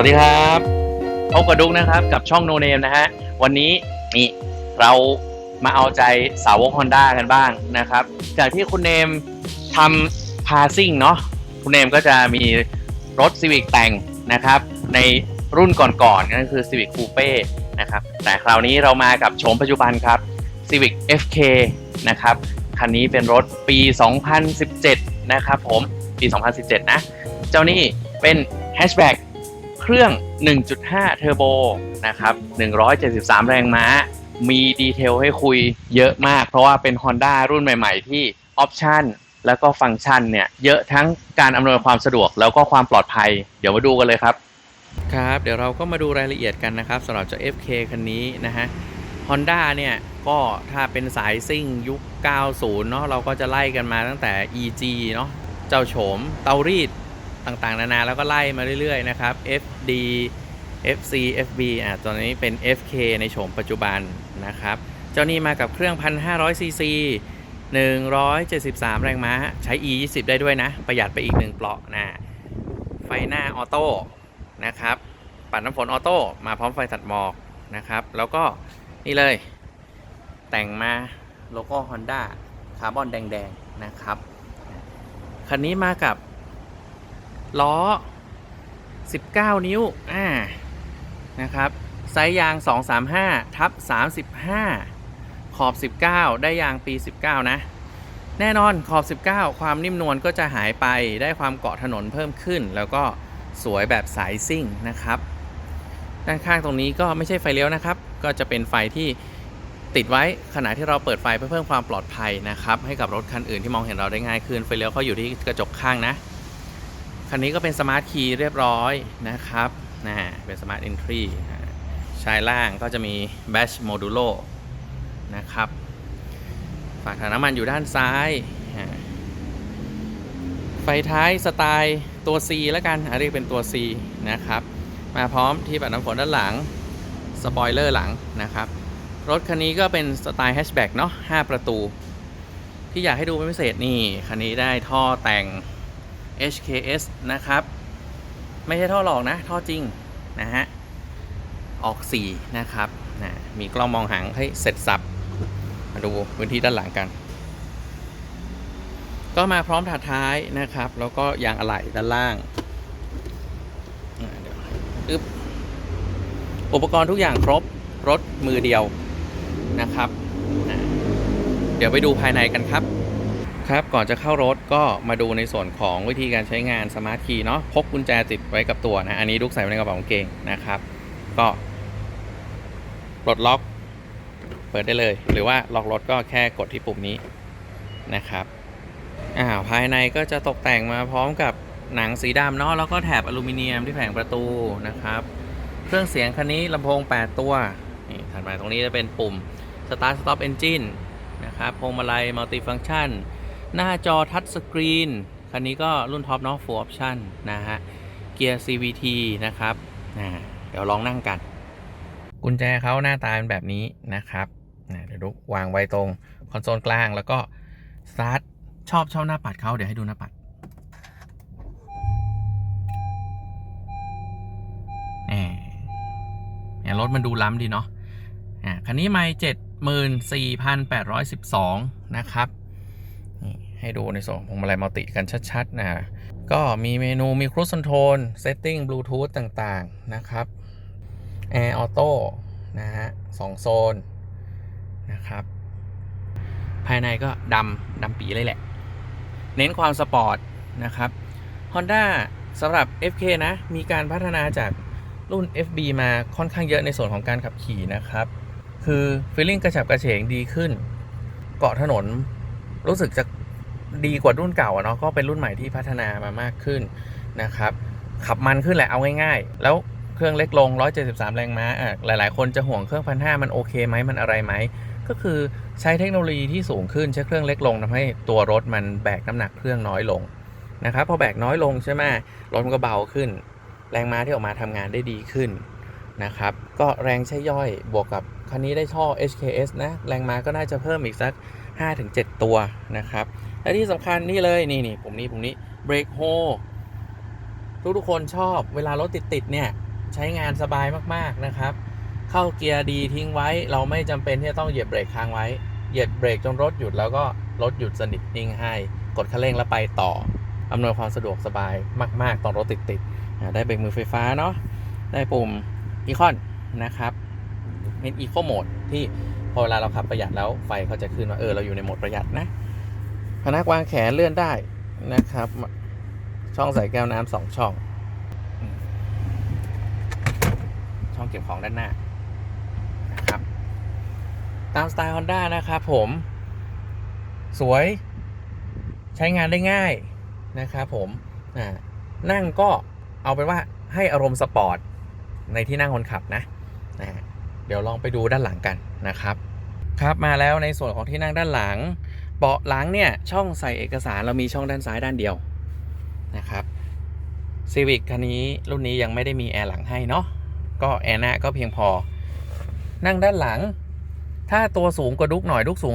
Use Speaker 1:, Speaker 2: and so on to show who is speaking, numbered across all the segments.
Speaker 1: วัสดีครับพบกับดุ๊กนะครับกับช่องโนเนมนะฮะวันนี้นี่เรามาเอาใจสาวก Honda กันบ้างนะครับ จากที่คุณเนมทำพาซิ่งเนาะคุณเนมก็จะมีรถ Civic แต่งนะครับ ในรุ่นก่อนๆนั่นคือ Civic Coupe นะครับ แต่คราวนี้เรามากับโฉมปัจจุบันครับ Civic FK นะครับคันนี้เป็นรถปี 2017 นะครับผมปี 2017 นะ เจ้านี่เป็นแฮชแบ็ก เครื่อง 1.5 เทอร์โบนะครับ 173 แรงม้า มีดีเทลให้คุยเยอะมาก เพราะว่าเป็น Honda รุ่นใหม่ ๆ ที่ออปชันแล้วก็ฟังก์ชันเนี่ยเยอะทั้งการอำนวยความสะดวกแล้วก็ความปลอดภัย เดี๋ยวมาดูกันเลยครับ ครับ เดี๋ยวเราก็มาดูรายละเอียดกันนะครับสำหรับเจ้า FK คันนี้นะฮะ Honda เนี่ยก็ถ้าเป็นสายซิ่งยุค 90 เนาะเราก็จะไล่กันมาตั้งแต่ EG เนาะเจ้าโฉมเตารีด ต่างๆ นานาแล้วก็ไล่มาเรื่อยๆ นะครับ FD FC FB อะตอนนี้เป็น FK ในโฉมปัจจุบันนะครับ เจ้านี้มากับเครื่อง 1,500ซีซี173 แรงม้า ใช้ E 20ได้ด้วยนะ ประหยัดไปอีก1เปลาะนะ ไฟหน้าออโต้นะครับ ปัดน้ำฝนออโต้มาพร้อมไฟตัดหมอกนะครับ แล้วก็นี่เลย แต่งมาโลโก้ Honda คาร์บอนแดง ๆ นะครับ คันนี้มากับ ล้อ 19 นิ้ว อ่า นะครับ ไซส์ยาง 235 ทับ 35 ขอบ 19 ได้ยางปี 19 นะ แน่นอนขอบ 19 ความนิ่มนวลก็จะหายไป ได้ความเกาะถนนเพิ่มขึ้น แล้วก็สวยแบบสายซิ่งนะครับ ด้านข้างตรงนี้ก็ไม่ใช่ไฟเลี้ยวนะครับ ก็จะเป็นไฟที่ติดไว้ขณะที่เราเปิดไฟเพื่อเพิ่มความปลอดภัยนะครับ ให้กับรถคันอื่นที่มองเห็นเราได้ง่ายขึ้นไฟเลี้ยวเขาอยู่ที่กระจกข้างนะ คันนี้ก็เป็นสมาร์ทคีย์เรียบร้อยนะครับนะเป็นสมาร์ท e อนทรีชายล่างก็จะมีแบชโมดูโลนะครับฝาถังน้ำมันอยู่ด้านซ้าย ไฟท้ายสไตล์ตัว C แล้วกันเรียกเป็นตัว C นะครับ มาพร้อมที่ปัดน้ำฝนด้านหลัง สปอยเลอร์หลังนะครับ รถคันนี้ก็เป็นสไตล์แฮชแบ็กเนาะ5ประตู ที่อยากให้ดูเป็นพิเศษนี่ คันนี้ได้ท่อแต่ง HKS นะครับ ไม่ใช่ท่อหลอกนะ ท่อจริงนะฮะ ออกสีนะครับนะมีกล้องมองหางให้เสร็จสับ มาดูพื้นที่ด้านหลังกัน ก็มาพร้อมถาดท้ายนะครับ แล้วก็ยางอะไหล่ด้านล่างอึ๊บอุปกรณ์ทุกอย่างครบ รถมือเดียวนะครับ เดี๋ยวไปดูภายในกันครับ ครับ ก่อนจะเข้ารถก็มาดูในส่วนของวิธีการใช้งานสมาร์ทคีย์เนาะพกกุญแจติดไว้กับตัวนะ อันนี้ลูกใส่ไว้ในกระเป๋ากางเกงนะครับ ก็ปลดล็อก เปิดได้เลย หรือว่าล็อกรถก็แค่กดที่ปุ่มนี้นะครับอ่าภายในก็จะตกแต่งมาพร้อมกับหนังสีดำเนาะแล้วก็แถบอลูมิเนียมที่แผงประตูนะครับ เครื่องเสียงคันนี้ลำโพง 8 ตัวนี่ถัดมาตรงนี้จะเป็นปุ่ม Start Stop Engine นะครับพวงมาลัย Multi Function หน้าจอทัชสกรีนคันนี้ก็รุ่นท็อปเนาะ Full Option นะฮะ เกียร์ CVT นะครับนะเดี๋ยวลองนั่งกัน กุญแจเขาหน้าตาเป็นแบบนี้นะครับนะเดี๋ยวดูวางไว้ตรงคอนโซลกลางแล้วก็สตาร์ทชอบชอบหน้าปัดเขาเดี๋ยวให้ดูหน้าปัดแหมเนี่ยรถมันดูล้ำดีเนาะอ่าคันนี้ไม่เจ็ดหมื่นสี่พันแปดร้อยสิบสองนะครับ ให้ดูในส่วนของพวงมาลัยมัลติกันชัดๆนะก็มีเมนูมีครู i คอนโทรลเซตติ้งบลูทูธต่างๆนะครับ Air Auto นะฮะสองโซนนะครับ ภายในก็ดำดำปีเลยแหละ เน้นความสปอร์ตนะครับ Honda สำหรับ FK นะ มีการพัฒนาจากรุ่น FB มาค่อนข้างเยอะในส่วนของการขับขี่นะครับ คือฟีลลิ่งกระฉับกระเฉงดีขึ้น เกาะถนน รู้สึกจะดีกว่ารุ่นเก่าอะเนาะก็เป็นรุ่นใหม่ที่พัฒนามามากขึ้นนะครับ ขับมันขึ้นแหละเอาง่ายๆ แล้วเครื่องเล็กลง 173 แรงม้าอะหลายๆ คนจะห่วงเครื่องพันห้ามันโอเคไหมมันอะไรไหม ก็คือใช้เทคโนโลยีที่สูงขึ้นใช้เครื่องเล็กลงทำให้ตัวรถมันแบกน้ำหนักเครื่องน้อยลงนะครับพอแบกน้อยลงใช่ไหมรถมันก็เบาขึ้น แรงม้าที่ออกมาทำงานได้ดีขึ้นนะครับ ก็แรงใช้ย่อยบวกกับคันนี้ได้ท่อ HKS นะ แรงม้าก็น่าจะเพิ่มอีกสัก 5-7 ตัวนะครับ และที่สำคัญนี่เลยนี่นี่ปุ่มนี้ปุ่มนี้เบรกโฮทุกทุกคนชอบเวลารถติดๆเนี่ย ใช้งานสบายมากๆนะครับ เข้าเกียร์ดีทิ้งไว้ เราไม่จำเป็นที่จะต้องเหยียบเบรกค้างไว้ เหยียบเบรกจนรถหยุดแล้วก็รถหยุดสนิทนิ่งให้ กดคันเร่งแล้วไปต่ออำนวยความสะดวกสบายมาก ๆ ตอนรถติดๆอ่าได้เบรกมือไฟฟ้าเนาะได้ปุ่มอีคอนนะครับเป็นอีโคโหมดที่ อเวลาเราขับประหยัดแล้วไฟเขาจะขึ้นว่าเออเราอยู่ในโหมดประหยัดนะพนักวางแขนเลื่อนได้นะครับ ช่องใส่แก้วน้ำสองช่อง ช่องเก็บของด้านหน้านะครับ ตามสไตล์ Honda นะครับผม สวยใช้งานได้ง่ายนะครับผมนั่งก็เอาเป็นว่าให้อารมณ์สปอร์ตในที่นั่งคนขับนะนะเดี๋ยวลองไปดูด้านหลังกันนะครับ ครับมาแล้วในส่วนของที่นั่งด้านหลัง เบาะหลังเนี่ยช่องใส่เอกสารเรามีช่องด้านซ้ายด้านเดียวนะครับ Civic คันนี้รุ่นนี้ยังไม่ได้มีแอร์หลังให้เนาะก็แอร์หน้าก็เพียงพอ นั่งด้านหลัง ถ้าตัวสูงกว่าดุกหน่อยดุกสูง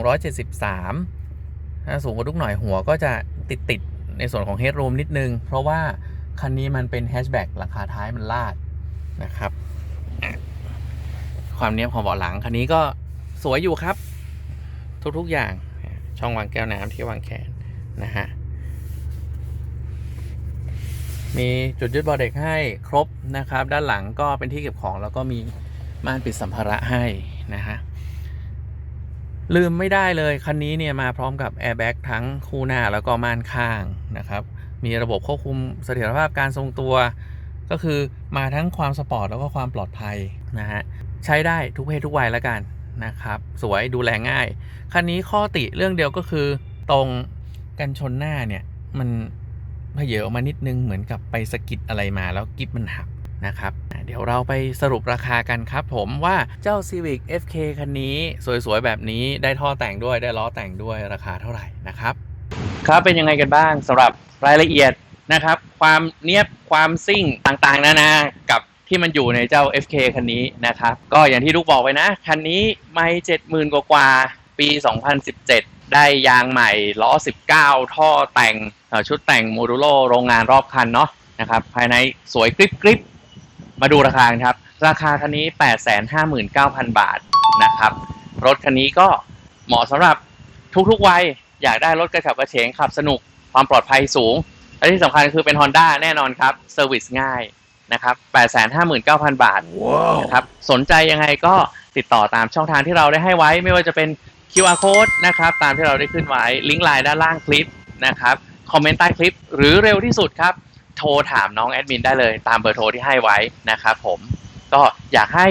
Speaker 1: 173ถ้าสูงกว่าดุกหน่อยหัวก็จะติดติดในส่วนของเฮดรูมนิดนึง เพราะว่าคันนี้มันเป็นแฮชแบ็กหลังคาท้ายมันลาดนะครับ ความเนี้ยบของเบาะหลังคันนี้ก็ สวยอยู่ครับ ทุกๆอย่าง ช่องวางแก้วน้ำที่วางแขนนะฮะมีจุดยึดบาะเด็กให้ครบนะครับ ด้านหลังก็เป็นที่เก็บของ แล้วก็มีม่านปิดสัมภาระให้นะฮะลืมไม่ได้เลยคันนี้เนี่ยมาพร้อมกับแอร์แบ็กทั้งคู่หน้าแล้วก็ม่านข้างนะครับ มีระบบควบคุมเสถียรภาพการทรงตัว ก็คือมาทั้งความสปอร์ตแล้วก็ความปลอดภัยนะฮะใช้ได้ทุกเพศทุกวัยแล้วกัน นะครับ สวยดูแลง่าย คันนี้ข้อติเรื่องเดียวก็คือตรงกันชนหน้าเนี่ย มันเพเยออกมานิดนึงเหมือนกับไปสกิดอะไรมาแล้วกิฟมันหักนะครับ เดี๋ยวเราไปสรุปราคากันครับผมว่าเจ้า Civic FK คันนี้สวยๆ แบบนี้ได้ท่อแต่งด้วยได้ล้อแต่งด้วยราคาเท่าไหร่นะครับ ครับเป็นยังไงกันบ้างสำหรับรายละเอียดนะครับ ความเนียบความซิ่งต่างๆนานากับ ที่มันอยู่ในเจ้า FK คันนี้นะครับ ก็อย่างที่ลูกบอกไปนะ คันนี้ไม่เจ็ดหมื่นกว่าปี 2017 ได้ยางใหม่ล้อ 19 ท่อแต่งชุดแต่งโมดูโลโรงงานรอบคันเนาะนะครับ ภายในสวยกริบกริบมาดูราคาครับ ราคาคันนี้ 859,000 บาทนะครับ รถคันนี้ก็เหมาะสำหรับทุกๆวัยอยากได้รถกระฉับกระเฉงขับสนุกความปลอดภัยสูงและที่สำคัญคือเป็น Honda แน่นอนครับเซอร์วิสง่าย นะครับ859,000บาทนะครับสนใจยังไงก็ติดต่อตามช่องทางที่เราได้ให้ไว้ ไม่ว่าจะเป็น QR code นะครับ ตามที่เราได้ขึ้นไว้ลิงก์ไลน์ด้านล่างคลิปนะครับคอมเมนต์ใต้คลิป หรือเร็วที่สุดครับ โทรถามน้องแอดมินได้เลย ตามเบอร์โทรที่ให้ไว้นะครับผมก็อยากให้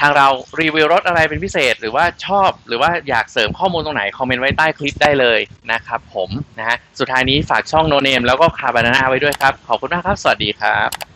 Speaker 1: ทางเรารีวิวรถอะไรเป็นพิเศษ หรือว่าชอบหรือว่าอยากเสริมข้อมูลตรงไหน คอมเมนต์ไว้ใต้คลิปได้เลยนะครับผมนะฮะสุดท้ายนี้ฝากช่องโนเนมแล้วก็คาบานาน่าไว้ด้วยครับ ขอบคุณมากครับ สวัสดีครับ